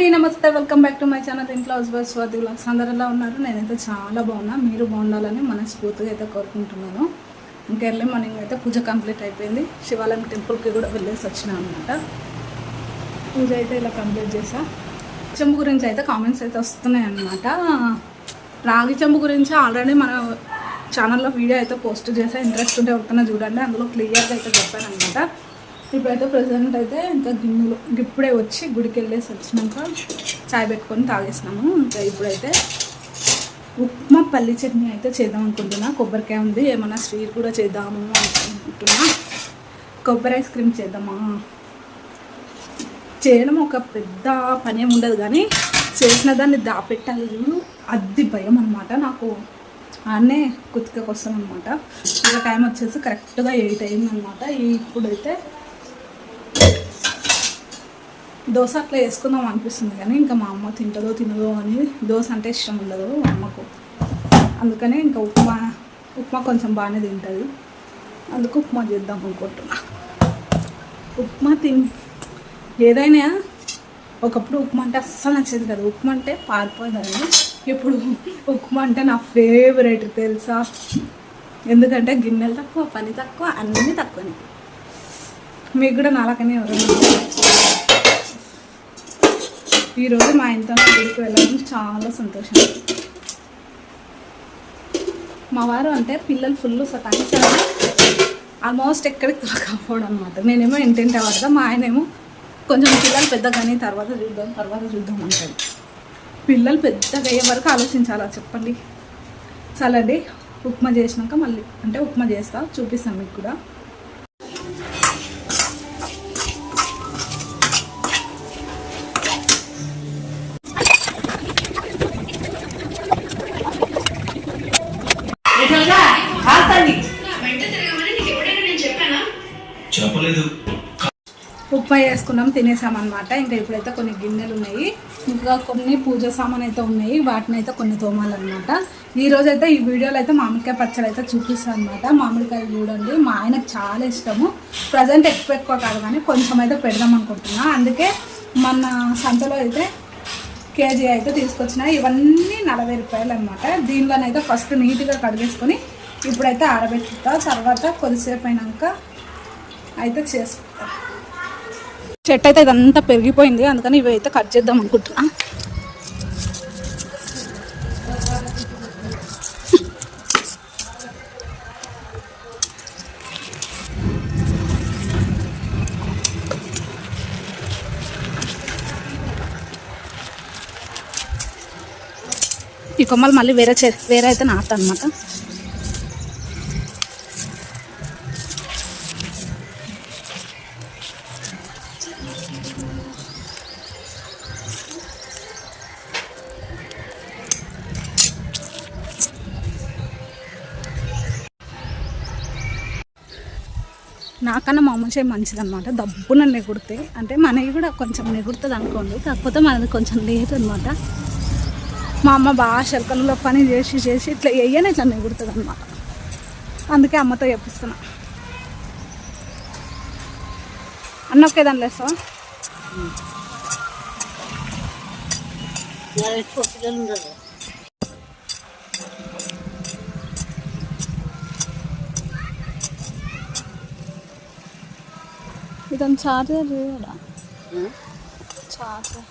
అండి నమస్తే welcome back to my channel ఇంట్లో హౌస్ వైఫ్ స్వాతి బ్లాగ్స్ అందరిలా ఉన్నారు? నేనైతే చాలా బాగున్నా. మీరు బాగుండాలని మనస్ఫూర్తిగా అయితే కోరుకుంటున్నాను. ఇంకా ఎర్లీ మార్నింగ్ అయితే పూజ కంప్లీట్ అయిపోయింది. శివాలయం టెంపుల్కి కూడా వెళ్ళేసి వచ్చినా అనమాట పూజ అయితే ఇలా కంప్లీట్ చేసా చెంబు గురించి అయితే కామెంట్స్ అయితే వస్తున్నాయి అనమాట రాగి చెంబు గురించి ఆల్రెడీ మన ఛానల్లో వీడియో అయితే పోస్ట్ చేసా ఇంట్రెస్ట్ ఉంటే ఎవరికైనా చూడండి. అందులో క్లియర్గా అయితే చెప్పాను అనమాట ఇప్పుడైతే ప్రజెంట్ అయితే ఇంకా గిన్నెలు ఇప్పుడే వచ్చి గుడికి వెళ్ళేసి వచ్చినాక చాయ్ పెట్టుకొని తాగేసినాము. ఇంకా ఇప్పుడైతే ఉప్మా పల్లి చట్నీ అయితే చేద్దాం అనుకుంటున్నా. కొబ్బరికాయ ఉంది. ఏమన్నా స్వీట్ కూడా చేద్దాము అనుకుంటున్నా. కొబ్బరి ఐస్ క్రీమ్ చేద్దామా? చేయడం ఒక పెద్ద పని ఏమి ఉండదు కానీ చేసిన దాన్ని దాపెట్టాలి చూడు. అది భయం అనమాట నాకు. ఆడనే కుతికకు వస్తాం అనమాట ఇక టైం వచ్చేసి కరెక్ట్గా ఎయిట్ అయింది అనమాట ఇప్పుడైతే దోశ అట్లా వేసుకుందాం అనిపిస్తుంది కానీ ఇంకా మా అమ్మ తింటుందో తినదో అని దోశ అంటే ఇష్టం ఉండదు మా అమ్మకు. అందుకనే ఇంకా ఉప్మా ఉప్మా కొంచెం బాగానే తింటుంది. అందుకు ఉప్మా చేద్దాం అనుకుంటున్నా. ఉప్మా తిన్ ఏదైనా ఒకప్పుడు ఉప్మా అంటే అస్సలు నచ్చేది కదా. ఉప్మా అంటే పారిపోయేదాన్ని. ఇప్పుడు ఉప్మా అంటే నా ఫేవరెట్ తెలుసా? ఎందుకంటే గిన్నెలు తక్కువ పని తక్కువ అన్నీ తక్కువనే. మీకు కూడా నాలాకనే ఎవరైనా ఈరోజు మా ఇంట్లో గుడికి వెళ్ళడం చాలా సంతోషం. మా వారు అంటే పిల్లలు ఫుల్ సతాయిస్తారు. ఆల్మోస్ట్ ఎక్కడికి దొరకపోవడం అనమాట నేనేమో ఇంటింటి పడతా మా ఆయనేమో కొంచెం పిల్లలు పెద్దగానే తర్వాత చూద్దాం తర్వాత చూద్దాం అంటాడు. పిల్లలు పెద్దగా అయ్యే వరకు ఆలోచించాలా చెప్పండి? చాలండి ఉప్మా చేసినాక మళ్ళీ అంటే ఉప్మా చేస్తా చూపిస్తాను మీకు కూడా. వేసుకున్నాం చేసుకున్నాం తినేసామన్నమాట. ఇంకా ఇప్పుడైతే కొన్ని గిన్నెలు ఉన్నాయి ఇంకా కొన్ని పూజ సామాన్ అయితే ఉన్నాయి. వాటిని అయితే కొన్ని తోమాలన్నమాట. ఈరోజు అయితే ఈ వీడియోలో అయితే మామిడికాయ పచ్చడి అయితే చూపిస్తాను అనమాట మామిడికాయ చూడండి మా ఆయనకు చాలా ఇష్టము. ప్రజెంట్ ఎక్కువ ఎక్కువ కాదు కానీ కొంచెం అయితే పెడదాం అనుకుంటున్నా. అందుకే మన సంతలో అయితే కేజీ అయితే తీసుకొచ్చిన. ఇవన్నీ నలభై రూపాయలు అనమాట దీనిలోనైతే ఫస్ట్ నీట్గా కడిగేసుకొని ఇప్పుడైతే ఆరబెట్టుతా. తర్వాత కొద్దిసేపు అయినాక అయితే చేసుకుంటా చెట్టు అయితే ఇదంతా పెరిగిపోయింది. అందుకని ఇవి అయితే కట్ చేద్దాం అనుకుంటున్నా. ఈ కొమ్మలు మళ్ళీ వేరే చే వేరే అయితే నాటుతా అనమాట నాకన్నా మా అమ్మ చేయి మంచిది అనమాట దబ్బున నెగుడితే అంటే మనవి కూడా కొంచెం నెగుడుతుంది అనుకోండి కాకపోతే మనది కొంచెం లేదు అనమాట మా అమ్మ బాగా శల్కలలో పని చేసి చేసి ఇట్లా వేయని ఇట్లా నెగుడుతుంది అనమాట అందుకే అమ్మతో చెప్పిస్తున్నా. అన్న ఒకే దాంట్లో వేస్తావా ఇదని చార్జర్ చేయడా చార్జర్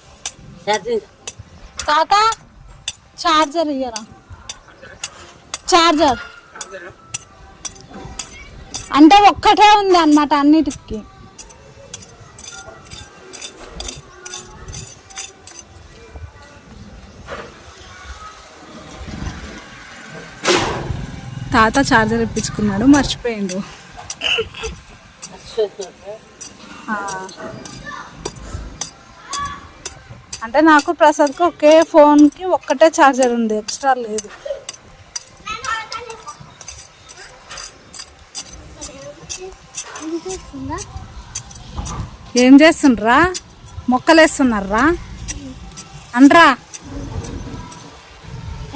తాత చార్జర్ ఇయ్యరా చార్జర్ అంటే ఒక్కటే ఉంది అన్నమాట అన్నిటికి తాత చార్జర్ ఇప్పించుకున్నాడు మర్చిపోయిండు. అంటే నాకు ప్రసాద్కి ఒకే ఫోన్కి ఒక్కటే ఛార్జర్ ఉంది ఎక్స్ట్రా లేదు. ఏం చేస్తుండ్రా? మొక్కలేస్తున్నారా? అంట్రా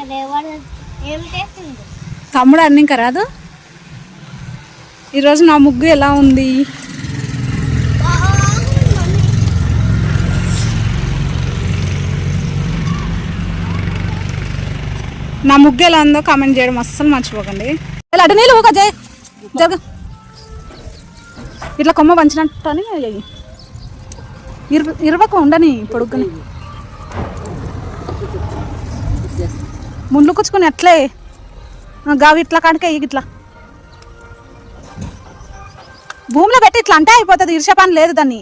అనరా తమ్ముడు అన్నింక ఇంకా రాదు? ఈరోజు నా ముగ్గు ఎలా ఉంది? నా ముగ్గు ఎలా ఉందో కామెంట్ చేయడం అస్సలు మర్చిపోకండి. ఇలా అటు నీళ్ళు ఊగా జయ జరగ ఇట్లా కొమ్మ పంచినట్టు అని అయ్యి ఇరవ ఇరవకు ఉండని పొడుగుని ముందు కూర్చుకొని అట్లే. గావి ఇట్లా కాడికే ఇట్లా. భూమిలో పెట్టి ఇట్లా అంటే అయిపోతుంది ఇరిష పని లేదు దాన్ని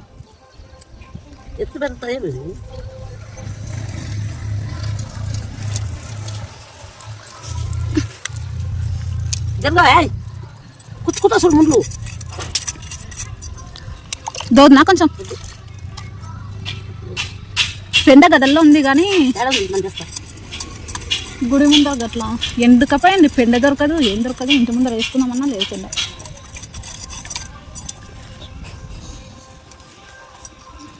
ఎత్తు పెడతాయి జరగా చూడు ముందు. దోదనా కొంచెం. పెండ గదల్లో ఉంది కానీ గుడి ముందర గట్లా. ఎందుకపోయింది పెండ దొరకదు ఏం దొరకదు ఇంటి ముందర వేసుకుందామన్నా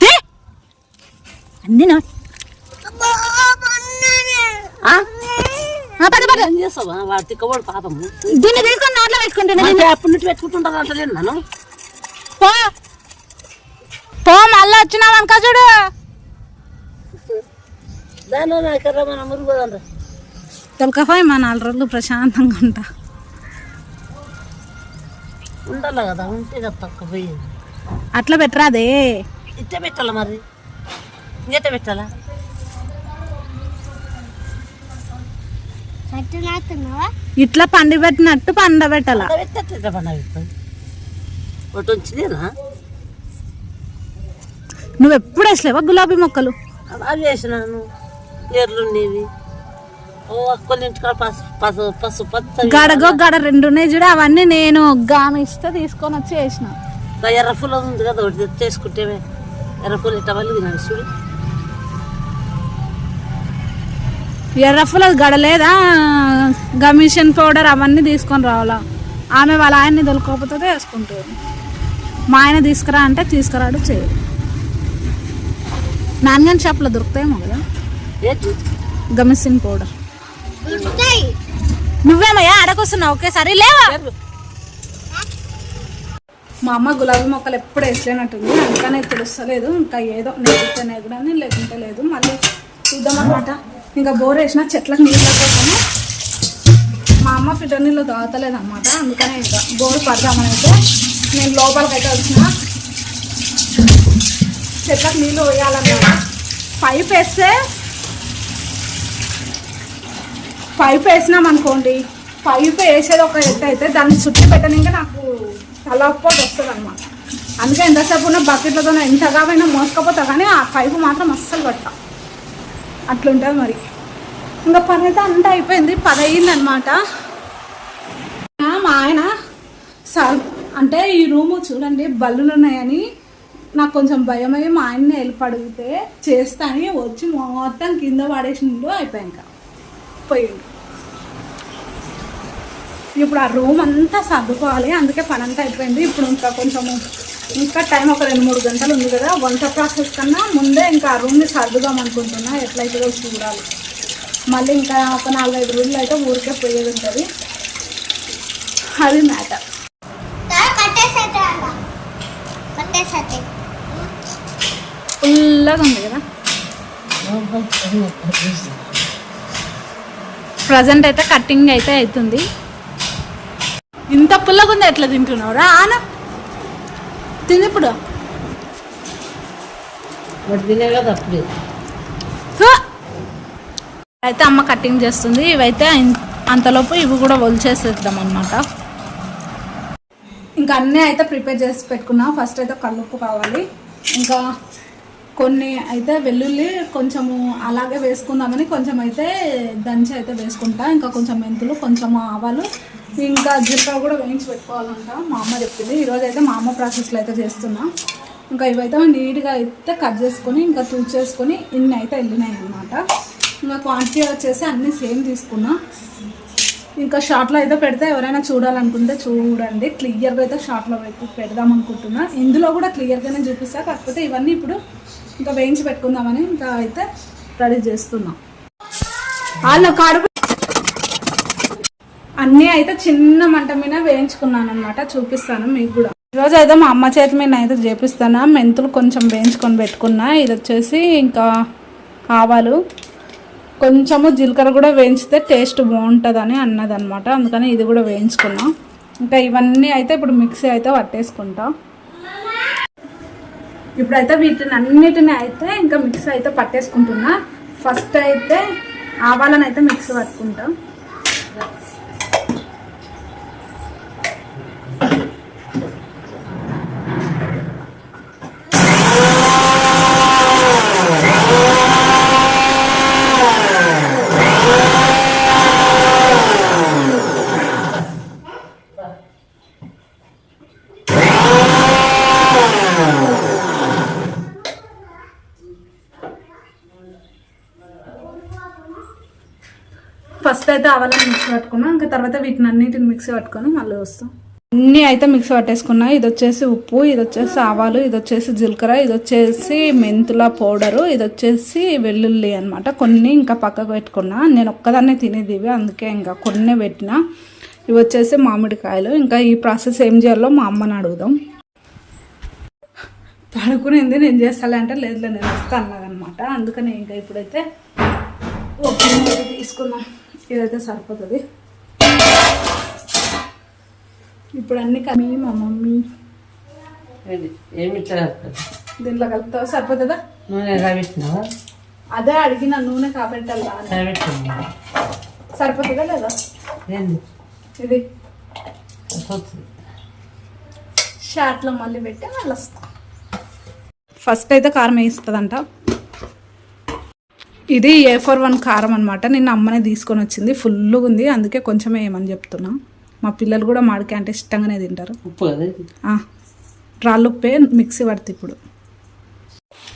తే! అన్నీ నా. ఏం చేస్తావా? వాడు తిక్కబోడు పాపము దీన్ని తీసుకొని నోట్లో పెట్టుకుంటున్నా అంటే అప్పటి నుంచి పెట్టుకుంటుంటారు అంటలేను నన్ను. పో. పో మళ్ళీ వచ్చినావు అనుక చూడు. దానిలో మన తొలకపోయి మా నాలుగు రోజులు ప్రశాంతంగా ఉంటా. ఉండాలి కదా? ఉంటే కదా తక్కువ పోయి అట్లా పెట్టరాదే. ఇట్టే పెట్టాలా మరి? ఇంకెట్ట పెట్టాలా చెట్టు నాటున్నావా ఇట్లా పండి పెట్టినట్టు పండబెట్టాల నువ్వు ఎప్పుడు వేసలేవా గులాబీ మొక్కలు? అవి వేసినాను ఎర్లుండేవి గడగో గడ రెండు ఉన్నాయి చూడు అవన్నీ నేను గామి ఇస్తే తీసుకొని వచ్చి వేసిన. ఎర్ర పూల ఉంది కదా ఒకటి తెచ్చేసుకుంటే ఎర్ర పూలు ఇట్ట వల్లి చూడు. ఎర్రఫుల గడలేదా? గమిషన్ పౌడర్ అవన్నీ తీసుకొని రావాలా? ఆమె వాళ్ళ ఆయన్ని దొరకకపోతే వేసుకుంటుంది. మా ఆయన తీసుకురా అంటే తీసుకురాడు చేయదు నాన్నగారి షాప్లో దొరుకుతాయేమో కదా? ఏంటి? గమిషన్ పౌడర్. నువ్వేమయ్యా? అడగొస్తున్నావు ఒకేసారి లేవా? మా అమ్మ గులాబీ మొక్కలు ఎప్పుడు వేసలేనట్టుంది అందుకనే తెలుస్తలేదు. ఇంకా ఏదో నేర్పితేనే కూడా లేకుంటే లేదు. మళ్ళీ చూద్దామన్నమాట. ఇంకా బోర్ వేసిన చెట్లకు నీళ్ళు కోసము మా అమ్మ ఫిల్టర్ నీళ్ళు తాగతలేదు అందుకనే ఇంకా బోర్ పడదామని అయితే నేను లోపలికి అయితే వచ్చిన. చెట్లకు నీళ్ళు వేయాలన్నమాట పైప్ వేస్తే పైప్ వేసినాం అనుకోండి. పైప్ వేసేది ఒక ఎత్తు అయితే దాన్ని చుట్టూ పెట్టడానికి నాకు తలపోటు వస్తుంది అనమాట అందుకే ఎంతసేపు ఉన్న బకెట్లతో ఎంతగా పోయినా మోసుకపోతా కానీ ఆ పైపు మాత్రం అస్సలు పట్ట. అట్లుంటుంది మరి. ఇంకా పని అయితే అంతా అయిపోయింది పని అయ్యిందనమాట మా ఆయన సార్ అంటే ఈ రూము చూడండి బల్లులు ఉన్నాయని నాకు కొంచెం భయం అయ్యి మా ఆయన్ని వెళ్ళి అడిగితే చేస్తా అని వచ్చి మొత్తం కింద పడేసిండు అయిపోయాక పోయిండు. ఇప్పుడు ఆ రూమ్ అంతా సర్దుకోవాలి అందుకే పని అంతా అయిపోయింది. ఇప్పుడు ఇంకా కొంచెము ఇంకా టైం ఒక రెండు మూడు గంటలు ఉంది కదా వంట ప్రాసెస్ కన్నా ముందే ఇంకా ఆ రూమ్ని సర్దుదాం అనుకుంటున్నా. ఎట్లయితుందో చూడాలి. మళ్ళీ ఇంకా ఒక నాలుగైదు రోజులు అయితే ఊరికే పోయేది ఉంటుంది. అది మ్యాటర్ ఫుల్గా ఉంది కదా. ప్రజెంట్ అయితే కటింగ్ అయితే అవుతుంది. ఇంత పుల్లగా ఉంది ఎట్లా తింటున్నావురా? ఆన. తిని ఇప్పుడు వాడు తినే కదా అప్పుడే. ఫు! అయితే అమ్మ కటింగ్ చేస్తుంది. ఇవైతే అంతలోపు ఇవి కూడా ఒలిచేసేద్దాం అనమాట ఇంకా అన్నీ అయితే ప్రిపేర్ చేసి పెట్టుకున్నా. ఫస్ట్ అయితే కల్లుప్పు కావాలి. ఇంకా కొన్ని అయితే వెల్లుల్లి కొంచెము అలాగే వేసుకుందామని కొంచెం అయితే దంచి అయితే వేసుకుంటా. ఇంకా కొంచెం మెంతులు కొంచెం ఆవాలు ఇంకా జీలకర్ర కూడా వేయించి పెట్టుకోవాలంట. మా అమ్మ చెప్పింది. ఈరోజు అయితే మా అమ్మ ప్రాసెస్లో అయితే చేస్తున్నా. ఇంకా ఇవైతే నీట్గా అయితే కట్ చేసుకొని ఇంకా తూచేసుకొని ఇన్ని అయితే వెళ్ళినాయి అనమాట ఇంకా క్వాంటిటీ వచ్చేసి అన్నీ సేమ్ తీసుకున్నా. ఇంకా షార్ట్లో అయితే పెడితే ఎవరైనా చూడాలనుకుంటే చూడండి. క్లియర్గా అయితే షార్ట్లో అయితే పెడదాం అనుకుంటున్నా. ఇందులో కూడా క్లియర్గానే చూపిస్తా. కాకపోతే ఇవన్నీ ఇప్పుడు ఇంకా వేయించి పెట్టుకుందామని ఇంకా అయితే రెడీ చేస్తున్నాం. వాళ్ళు కడుపు అన్నీ అయితే చిన్న మంట మీద వేయించుకున్నాను అనమాట చూపిస్తాను మీకు కూడా. ఈరోజు అయితే మా అమ్మ చేతి మీద అయితే చేపిస్తాను. మెంతులు కొంచెం వేయించుకొని పెట్టుకున్నా. ఇది వచ్చేసి ఇంకా ఆవాలు. కొంచెము జీలకర్ర కూడా వేయించితే టేస్ట్ బాగుంటుందని అన్నది అనమాట అందుకని ఇది కూడా వేయించుకున్నా. ఇంకా ఇవన్నీ అయితే ఇప్పుడు మిక్సీ అయితే పట్టేసుకుంటా. ఇప్పుడైతే వీటిని అన్నిటిని అయితే ఇంకా మిక్సీ అయితే పట్టేసుకుంటున్నా. ఫస్ట్ అయితే ఆవాలని అయితే మిక్సీ పట్టుకుంటాం. ఫస్ట్ అయితే ఆవాలని మిక్సీ పట్టుకున్నా. ఇంకా తర్వాత వీటిని అన్నిటిని మిక్సీ పట్టుకొని మళ్ళీ వస్తాం. అన్నీ అయితే మిక్సీ పట్టేసుకున్నా. ఇది వచ్చేసి ఉప్పు ఇది వచ్చేసి ఆవాలు ఇది వచ్చేసి జీలకర్ర ఇది వచ్చేసి మెంతుల పౌడరు ఇది వచ్చేసి వెల్లుల్లి అనమాట కొన్ని ఇంకా పక్కకు పెట్టుకున్నా. నేను ఒక్కదాన్నే తినేది ఇవి అందుకే ఇంకా కొన్ని పెట్టిన. ఇవి వచ్చేసి మామిడికాయలు. ఇంకా ఈ ప్రాసెస్ ఏం చేయాలో మా అమ్మని అడుగుదాం. పడుకునేది నేను చేస్తాలే అంటే లేదు లేదు, నేను వస్తా అన్నదనమాట అందుకని ఇంకా ఇప్పుడైతే ఒక తీసుకున్నాం ఇదైతే సరిపోతుంది. ఇప్పుడు అన్ని కలిపి మా మమ్మీ? దీంట్లో కలుపుతావా సరిపోతుందా? నూనె అదే అడిగిన నూనె కాబట్టాలా పెట్టినావా సరిపోతుందా లేదా? ఇది. షార్ట్లో మళ్ళీ పెట్టి మళ్ళీ వస్తాం ఫస్ట్ అయితే కారం వేస్తుందంట ఇది ఏ ఫోర్ వన్ కారం అనమాట నిన్న అమ్మనే తీసుకొని వచ్చింది. ఫుల్గా ఉంది. అందుకే కొంచెం వేయమని చెప్తున్నా. మా పిల్లలు కూడా మాడికాయ అంటే ఇష్టంగానే తింటారు. ఉప్పు ఆ, రాళ్ళుప్పే మిక్సీ పడుతుంది ఇప్పుడు.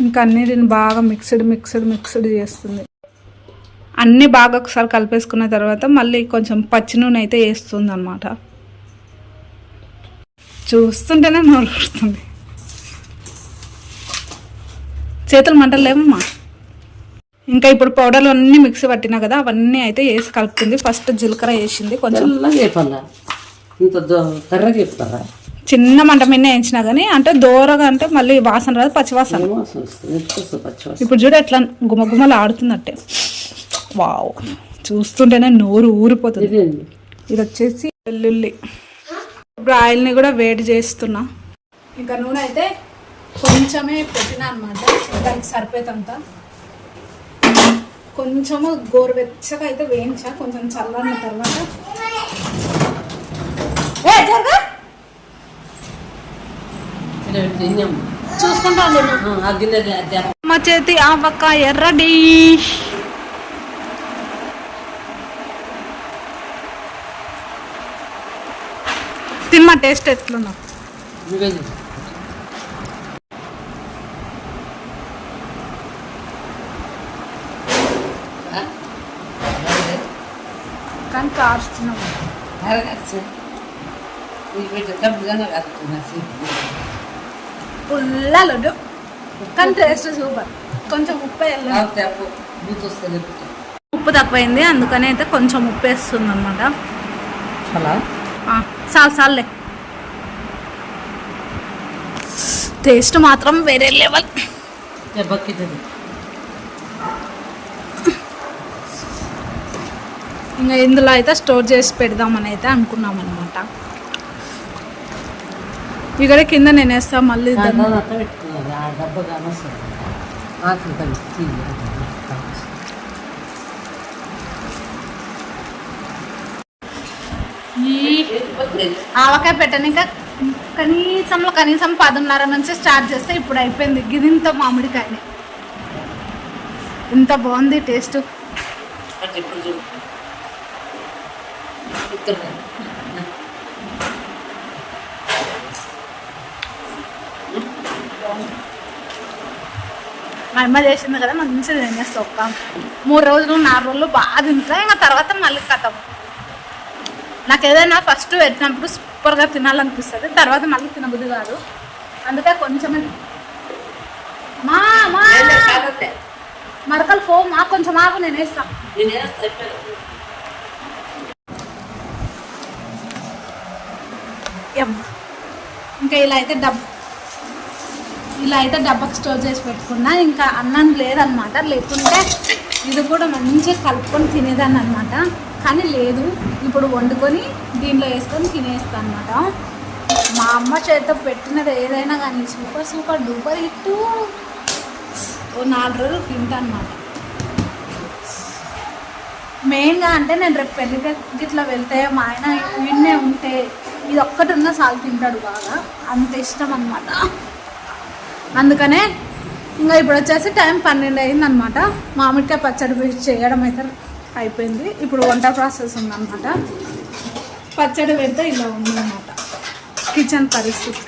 ఇంకా అన్నిటిని బాగా మిక్స్డ్ మిక్స్డ్ మిక్స్డ్ చేస్తుంది. అన్నీ బాగా ఒకసారి కలిపేసుకున్న తర్వాత మళ్ళీ కొంచెం పచ్చి నూనె అయితే వేస్తుంది అనమాట చూస్తుంటేనే నోరు ఊరుతుంది. చేతులు మంటలు లేవమ్మా ఇంకా ఇప్పుడు పౌడర్లు అన్నీ మిక్సీ పట్టినా కదా అవన్నీ అయితే వేసి కలుపుతుంది. ఫస్ట్ జీలకర్ర వేసింది. కొంచెం ఇంత చెప్తారా చిన్న మంట మీద వేయించినా కానీ అంటే దూరగా అంటే మళ్ళీ వాసన రాదు పచ్చివాసన. ఇప్పుడు చూడు ఎట్లా గుమగుమలు ఆడుతున్నట్టే వావ్. చూస్తుంటేనే నోరు ఊరిపోతుంది. ఇది వచ్చేసి వెల్లుల్లి. ఇప్పుడు ఆయిల్ని కూడా వేడి చేస్తున్నా. ఇంకా నూనె అయితే కొంచెమే పెట్టినా అనమాట. దానికి సరిపోయేదంత కొంచెము గోరువెచ్చగా అయితే వేయించా కొంచెం చల్లారిన తర్వాత. చూసుకుంటా నువ్వు. ఆ, ఆ గిన్నె అదే- అదే. మా చేతి ఆవకాయ రెడీ తిమ్మా టేస్ట్ ఎట్లున్నా నువ్వే చెప్పు. ఆ? బాగుంది. కానీ కారుస్తున్నాం. పుల్ల లడ్డు. కానీ టేస్ట్ సూపర్. కొంచెం ఉప్పు ఉప్పు తక్కువైంది అందుకని అయితే కొంచెం ఉప్పు వేస్తుంది అనమాట చాలా? చాలు చాలులే. టేస్ట్ మాత్రం వేరే లెవెల్ బక్కితుంది ఇంకా ఇందులో అయితే స్టోర్ చేసి పెడదామని అయితే అనుకున్నాం అనమాట ఇక్కడ కింద నేను వేస్తా మళ్ళీ ఆవకాయ పెట్టనిక కనీసంలో కనీసం పదున్నర నుంచి స్టార్ట్ చేస్తే ఇప్పుడు అయిపోయింది. గిదింత మామిడికాయని. ఇంత బాగుంది టేస్ట్. ఇక్కడ మా అమ్మ చేసింది కదా మంచిగా తినేస్తా ఒక్క మూడు రోజులు నాలుగు రోజులు బాగా తింటా ఇంకా తర్వాత మళ్ళీ కథం. నాకు ఏదైనా ఫస్ట్ పెట్టినప్పుడు సూపర్గా తినాలనిపిస్తుంది తర్వాత మళ్ళీ తినబుద్ధి కాదు. అందుకే కొంచెమే మా మరకలు ఫో మా కొంచెం ఆగు నేను వేస్తా నేను వేస్తా అయిపోయాను. ఎం. ఇంకా ఇలా అయితే డబ్. ఇలా అయితే డబ్బాకి స్టోర్ చేసి పెట్టుకున్నా. ఇంకా అన్నం లేదనమాట లేకుంటే ఇది కూడా మంచిగా కలుపుకొని తినేదాన్ని అనమాట కానీ లేదు. ఇప్పుడు వండుకొని దీంట్లో వేసుకొని తినేస్తాను అనమాట మా అమ్మ చేత పెట్టినది ఏదైనా కానీ సూపర్ సూపర్ డూపర్ ఇట్టు ఓ నాలుగు రోజులు తింటాను అనమాట మెయిన్గా అంటే నేను రేపు పెళ్ళికి గిట్లా వెళ్తే మా ఆయన విన్నే ఉంటే ఇది ఒక్కటి ఉన్న సాల్ తింటాడు బాగా. అంత ఇష్టం అనమాట అందుకనే ఇంకా ఇప్పుడు వచ్చేసి టైం పన్నెండు అయింది అనమాట మామిడికాయ పచ్చడి వేసి చేయడం అయితే అయిపోయింది. ఇప్పుడు వంట ప్రాసెస్ ఉందన్నమాట. పచ్చడి పెడితే ఇలా ఉందన్నమాట. కిచెన్ పరిస్థితి.